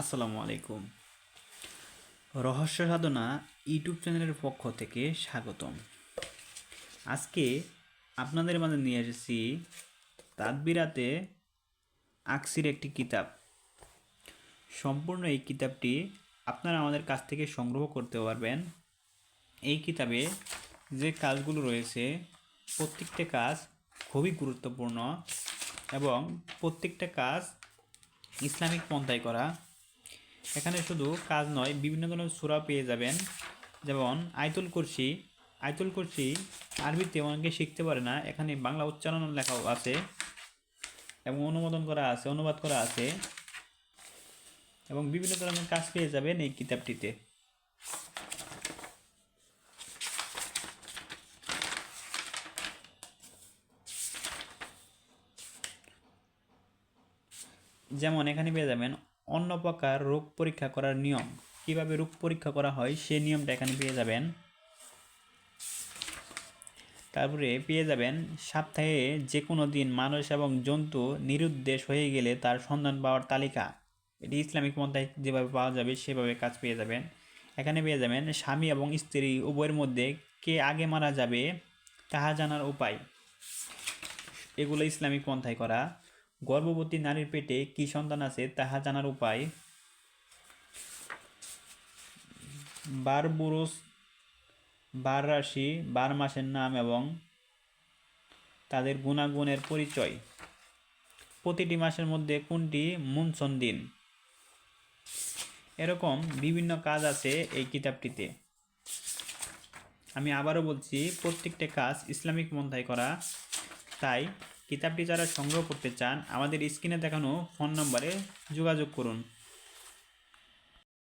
আসসালামু আলাইকুম। রহস্য সাধনা ইউটিউব চ্যানেলের পক্ষ থেকে স্বাগতম। আজকে আপনাদের মাঝে নিয়ে এসেছি তাদবিরাতে আকসির একটি কিতাব। সম্পূর্ণ এই কিতাবটি আপনারা আমাদের কাছ থেকে সংগ্রহ করতে পারবেন। এই কিতাবে যে কাজগুলো রয়েছে, প্রত্যেকটা কাজ খুবই গুরুত্বপূর্ণ এবং প্রত্যেকটা কাজ ইসলামিক পন্থায় করা এখানে শুধু কাজ নয়, বিভিন্ন ধরনের সুরা পেয়ে যাবেন। যেমন আয়তুল কুরসি আয়তুল কুরসি আরবিতে অনেকে শিখতে পারে না, এখানে বাংলা উচ্চারণ লেখাও আছে এবং অনুমোদন করা আছে, অনুবাদ করা আছে এবং বিভিন্ন ধরনের কাজ পেয়ে যাবেন এই কিতাবটিতে। যেমন এখানে পেয়ে যাবেন অন্য প্রকার রোগ পরীক্ষা করার নিয়ম। কীভাবে রোগ পরীক্ষা করা হয় সেই নিয়মটা এখানে পেয়ে যাবেন। তারপরে পেয়ে যাবেন, সপ্তাহে যে কোনো দিন মানুষ এবং জন্তু নিরুদ্দেশ হয়ে গেলে তার সন্ধান পাওয়ার তালিকা। এটি ইসলামিক পন্থায় যেভাবে পাওয়া যাবে সেভাবে কাজ পেয়ে যাবেন। এখানে পেয়ে যাবেন, স্বামী এবং স্ত্রী উভয়ের মধ্যে কে আগে মারা যাবে তাহা জানার উপায়। এগুলো ইসলামিক পন্থায় করা। গর্ভবতী নারীর পেটে কি সন্তান আছে তাহা জানার উপায়? বার বুরুষ বার রাশি বার মাসের নাম এবং তাদের গুণাগুণের পরিচয়। প্রতিটি মাসের মধ্যে কোনটি মুনসন দিন? এরকম বিভিন্ন কাজ আছে এই কিতাবটিতে। আমি আবারও বলছি, প্রত্যেকটা কাজ ইসলামিক পন্থায় করা। তাই কিতাবটি যারা সংগ্রহ করতে চান আমাদের স্ক্রিনে দেখানো ফোন নম্বরে যোগাযোগ করুন।